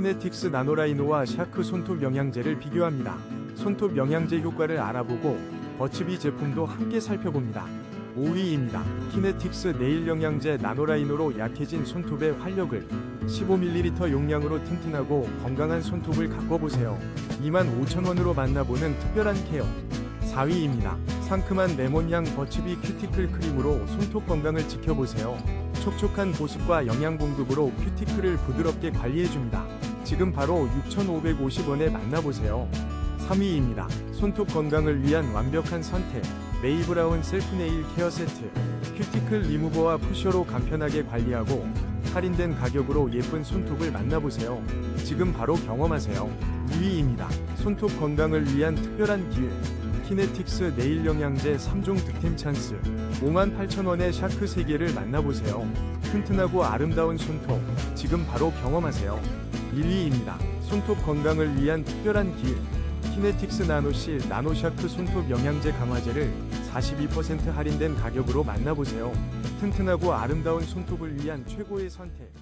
키네틱스 나노라이노와 샤크 손톱 영양제를 비교합니다. 손톱 영양제 효과를 알아보고 버츠비 제품도 함께 살펴봅니다. 5위입니다. 키네틱스 네일 영양제 나노라이노로 약해진 손톱의 활력을 15ml 용량으로 튼튼하고 건강한 손톱을 가꿔보세요. 25,000원으로 만나보는 특별한 케어. 4위입니다. 상큼한 레몬향 버츠비 큐티클 크림으로 손톱 건강을 지켜보세요. 촉촉한 보습과 영양 공급으로 큐티클을 부드럽게 관리해줍니다. 지금 바로 6,550원에 만나보세요. 3위입니다. 손톱 건강을 위한 완벽한 선택. 메이브라운 셀프 네일 케어 세트. 큐티클 리무버와 푸셔로 간편하게 관리하고 할인된 가격으로 예쁜 손톱을 만나보세요. 지금 바로 경험하세요. 2위입니다. 손톱 건강을 위한 특별한 기회. 키네틱스 네일 영양제 3종 득템 찬스 58,000원의 샤크 3개를 만나보세요. 튼튼하고 아름다운 손톱 지금 바로 경험하세요. 1위입니다. 손톱 건강을 위한 특별한 기회 키네틱스 나노실 나노샤크 손톱 영양제 강화제를 42% 할인된 가격으로 만나보세요. 튼튼하고 아름다운 손톱을 위한 최고의 선택